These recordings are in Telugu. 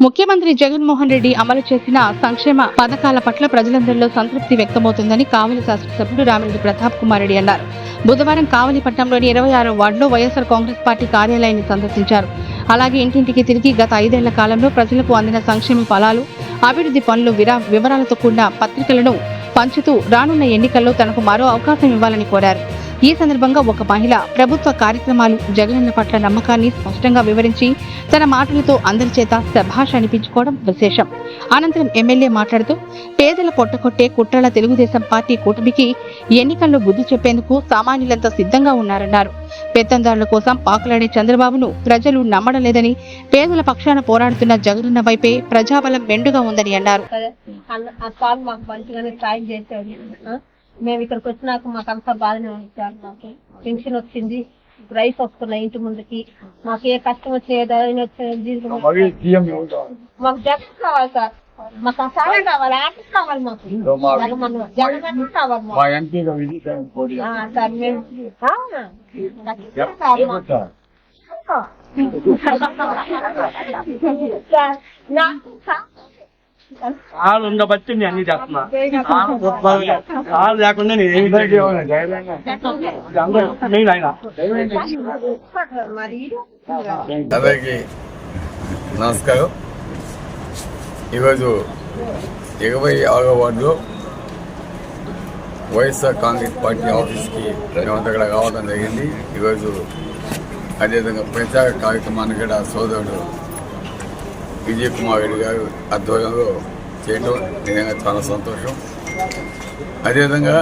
ముఖ్యమంత్రి జగన్మోహన్ రెడ్డి అమలు చేసిన సంక్షేమ పథకాల పట్ల ప్రజలందరిలో సంతృప్తి వ్యక్తమవుతుందని కావలి శాసనసభ్యుడు రామిరెడ్డి ప్రతాప్ కుమార్ రెడ్డి అన్నారు. బుధవారం కావలి పట్టణంలోని ఇరవై ఆరో వార్డులో వైఎస్ఆర్ కాంగ్రెస్ పార్టీ కార్యాలయాన్ని సందర్శించారు. అలాగే ఇంటింటికి తిరిగి గత ఐదేళ్ళ కాలంలో ప్రజలకు అందిన సంక్షేమ ఫలాలు అభివృద్ధి పనులు విరా- వివరాలతో కూడిన పత్రికలను పంచుతూ రానున్న ఎన్నికల్లో తనకు మరో అవకాశం ఇవ్వాలని కోరారు. ఈ సందర్భంగా ఒక మహిళ ప్రభుత్వ కార్యక్రమాలు జగనన్న పట్ల నమ్మకాన్ని స్పష్టంగా వివరించి తన మాటలతో అందరి చేత శభాష్ అనిపించుకోవడం విశేషం. అనంతరం ఎమ్మెల్యే మాట్లాడుతూ పేదల పొట్టకొట్టే కుట్రల తెలుగుదేశం పార్టీ కూటమికి ఎన్నికల్లో బుద్ధి చెప్పేందుకు సామాన్యులంతా సిద్ధంగా ఉన్నారన్నారు. పెత్తందారుల కోసం పాకులాడే చంద్రబాబును ప్రజలు నమ్మడం లేదని పేదల పక్షాన పోరాడుతున్న జగనన్న వైపే ప్రజాబలం మెండుగా ఉందని అన్నారు. మేము ఇక్కడికి వచ్చినాక మాకు అంతా బాగానే ఉంది సార్ మాకు పెన్షన్ వచ్చింది. రైస్ వస్తున్నాయి ఇంటి ముందుకి. మాకు ఏ కష్టం దీనికి మాకు- జగన్ కావాలి సార్. మాకు సార్ కావాలి ఆర్టిస్ట్ కావాలి మాకు. జగన్ కావాలి సార్ మేము. సార్, నాకు కాలు వాళ్ళు ఉండబట్టి నేను అన్ని చేస్తున్నా. కాలు లేకుండా నేను ఏమి నేను ఆయన. మరి నమస్కారం. ఈరోజు ఇరవై ఆరో వార్డులో వైఎస్ఆర్ కాంగ్రెస్ పార్టీ ఆఫీస్కి మేమంతా ఇక్కడ రావడం జరిగింది. ఈరోజు అదేవిధంగా ప్రచార కార్యక్రమాన్ని కూడా సోదరుడు విజయ్ కుమార్ రెడ్డి గారు ఆధ్వర్యంలో చేయడం నిజంగా చాలా సంతోషం. అదేవిధంగా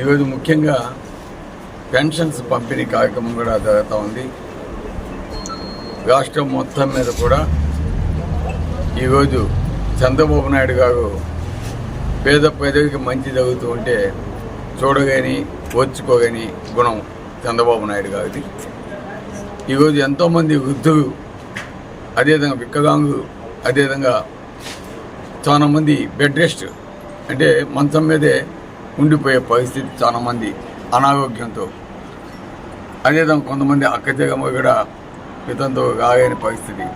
ఈరోజు ముఖ్యంగా పెన్షన్స్ పంపిణీ కార్యక్రమం కూడా జరుగుతూ ఉంది. రాష్ట్రం మొత్తం మీద కూడా ఈరోజు చంద్రబాబు నాయుడు గారు పేద ప్రజలకి మంచి జరుగుతూ ఉంటే చూడగాని ఓర్చుకోగని గుణం చంద్రబాబు నాయుడు గారిది. ఈరోజు ఎంతోమంది వృద్ధులు అదేవిధంగా విక్కగాంగు అదేవిధంగా చాలామంది బెడ్ రెస్ట్ అంటే మంచం మీదే ఉండిపోయే పరిస్థితి చాలామంది అనారోగ్యంతో. అదేవిధంగా కొంతమంది అక్కచెగమ్మ కూడా మితంతో కాగని పరిస్థితి.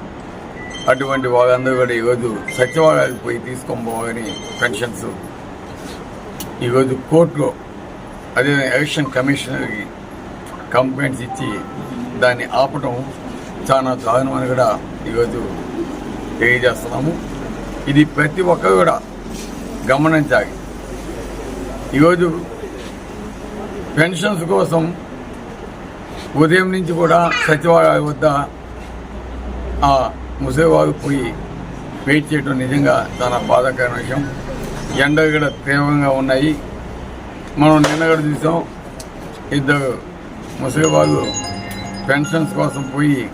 అటువంటి వాళ్ళందరూ కూడా ఈరోజు సచివాలయాలకు పోయి తీసుకొని పోవాలని పెన్షన్స్. ఈరోజు కోర్టులో అదే ఎలక్షన్ కమిషనర్కి కంప్లైంట్స్ ఇచ్చి దాన్ని ఆపటం చాలా దారుణమని కూడా ఈరోజు తెలియజేస్తున్నాము. ఇది ప్రతి ఒక్కరు కూడా గమనించాలి. ఈరోజు పెన్షన్స్ కోసం ఉదయం నుంచి కూడా సచివాలయ వద్ద ఆ ముసేవారు పోయి వెయిట్ చేయడం నిజంగా చాలా బాధాకరమైన విషయం. ఎండలు కూడా తీవ్రంగా ఉన్నాయి. మనం నిన్న కూడా చూసాం. ఇద్దరు ముసలివాళ్ళు పెన్షన్స్ కోసం పోయి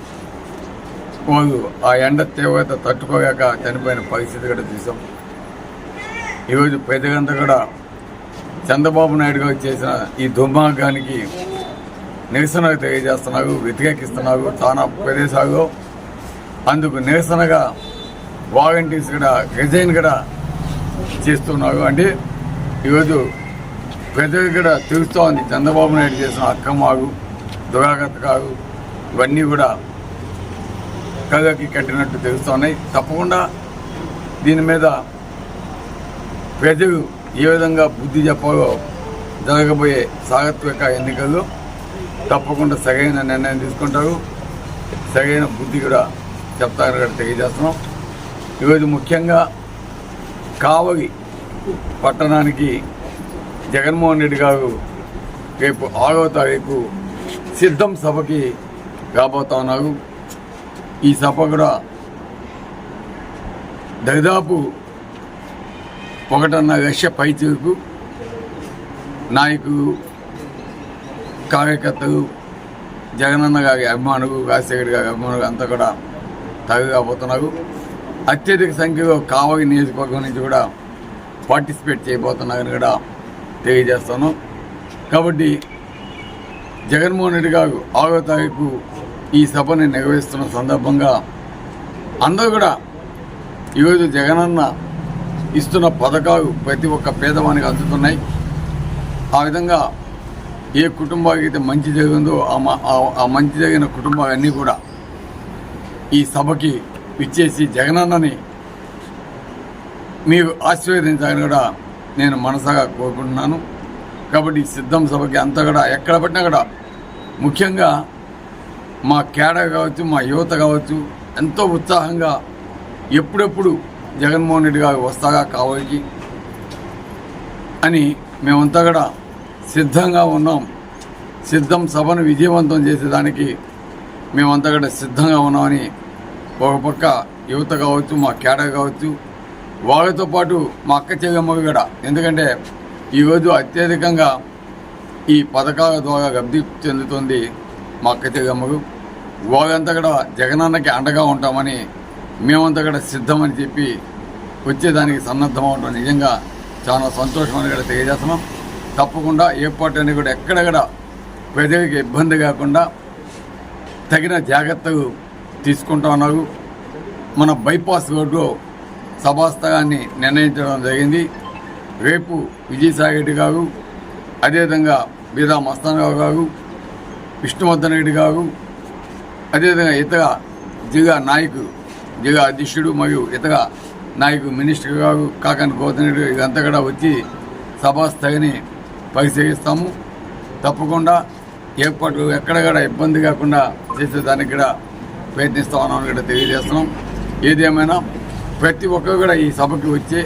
వాళ్ళు ఆ ఎండ తీవ్రత తట్టుకోలేక చనిపోయిన పరిస్థితి కూడా చూసాం. ఈరోజు పెద్దగంతా కూడా చంద్రబాబు నాయుడు గారు చేసిన ఈ దుర్మార్గానికి నిరసన తెలియజేస్తున్నారు వ్యతిరేకిస్తున్నారు చాలా ప్రదేశాల్లో అందుకు నిరసనగా వాలంటీర్స్ కూడా రిజైన్ కూడా చేస్తున్నారు అంటే ఈరోజు ప్రజలకు కూడా తెలుస్తూ ఉంది చంద్రబాబు నాయుడు చేసిన అక్రమాలు దురాగతకాలు ఇవన్నీ కూడా కళ్ళకి కట్టినట్టు తెలుస్తున్నాయి. తప్పకుండా దీని మీద ప్రజలు ఏ విధంగా బుద్ధి చెప్పాలో జరగబోయే సాగత్విక ఎన్నికల్లో తప్పకుండా సరైన నిర్ణయం తీసుకుంటారు. సరైన బుద్ధి కూడా చెప్తారని కూడా తెలియజేస్తున్నాం. ఈరోజు ముఖ్యంగా కావలి పట్టణానికి జగన్మోహన్ రెడ్డి గారు రేపు ఆరవ తారీఖు సిద్ధం సభకి రాబోతా ఉన్నారు. ఈ సభ కూడా దాదాపు ఒకటన్న లక్ష పైచీలకు నాయకులు కార్యకర్తలు జగనన్న గారి అభిమానులు రాజశేఖర్ గారి అభిమానులు అంతా కూడా తగ్గకపోతున్నారు అత్యధిక సంఖ్యలో కావలి నియోజకవర్గం నుంచి కూడా పార్టిసిపేట్ చేయబోతున్నారని కూడా తెలియజేస్తాను కాబట్టి జగన్మోహన్ రెడ్డి గారు ఆరో తారీఖు ఈ సభని నిర్వహిస్తున్న సందర్భంగా అందరూ కూడా ఈరోజు జగనన్న ఇస్తున్న పథకాలు ప్రతి ఒక్క పేదవానికి అందుతున్నాయి. ఆ విధంగా ఏ కుటుంబానికి అయితే మంచి జరిగిందో ఆ మ- ఆ- మంచి జరిగిన కుటుంబాలన్నీ కూడా ఈ సభకి ఇచ్చేసి జగనన్నని మీరు ఆశీర్వదించాలని కూడా నేను మనసాగా కోరుకుంటున్నాను. కాబట్టి సిద్ధం సభకి అంతా కూడా ఎక్కడ పట్టినా కూడా ముఖ్యంగా మా కేడర్ కావచ్చు మా యువత కావచ్చు ఎంతో ఉత్సాహంగా ఎప్పుడెప్పుడు జగన్మోహన్ రెడ్డి గారు వస్తాగా కావాలి అని మేమంతా కూడా సిద్ధంగా ఉన్నాం. సిద్ధం సభను విజయవంతం చేసేదానికి మేమంతా కూడా సిద్ధంగా ఉన్నామని ఒక పక్క యువత కావచ్చు మా కేడ కావచ్చు వాళ్ళతో పాటు మా అక్క చెల్లెమ్మ కూడా. ఎందుకంటే ఈరోజు అత్యధికంగా ఈ పథకాల ద్వారా లబ్ధి చెందుతుంది మా అక్క చెల్లెమ్మకు వాళ్ళంతా కూడా జగనన్నకి అండగా ఉంటామని మేమంతా కూడా సిద్ధమని చెప్పి వచ్చేదానికి సన్నద్ధం అవడం నిజంగా చాలా సంతోషం అని కూడా తెలియజేస్తున్నాం. తప్పకుండా ఏ పార్టీ కూడా ఎక్కడ కూడా ప్రజలకు ఇబ్బంది కాకుండా తగిన జాగ్రత్తలు తీసుకుంటా ఉన్నారు. మన బైపాస్ రోడ్లో సభాస్థలాన్ని నిర్ణయించడం జరిగింది. రేపు విజయసాయి రెడ్డి గారు అదేవిధంగా బీదా మస్తానరావు గారు విష్ణువర్ధన్ రెడ్డి గారు అదేవిధంగా ఇతర జిల్లా నాయకులు జిల్లా అధ్యక్షుడు మరియు ఇతర నాయకులు మినిస్టర్ గారు కాకాని గౌతమ్ రెడ్డి ఇదంతా కూడా వచ్చి సభాస్థాయిని పరిశీలిస్తాము. తప్పకుండా ఏర్పాట్లు ఎక్కడ కూడా ఇబ్బంది కాకుండా చేసేదానికి కూడా ప్రయత్నిస్తామని కూడా తెలియజేస్తున్నాం. ఏదేమైనా ప్రతి ఒక్కరు కూడా ఈ సభకి వచ్చి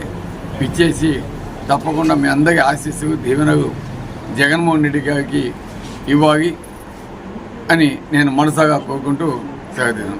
ఇచ్చేసి తప్పకుండా మీ అందరికీ ఆశీస్సు దీవెనలు జగన్మోహన్ రెడ్డి గారికి ఇవ్వాలి. అని నేను మనసాగా కోరుకుంటూ సెలవు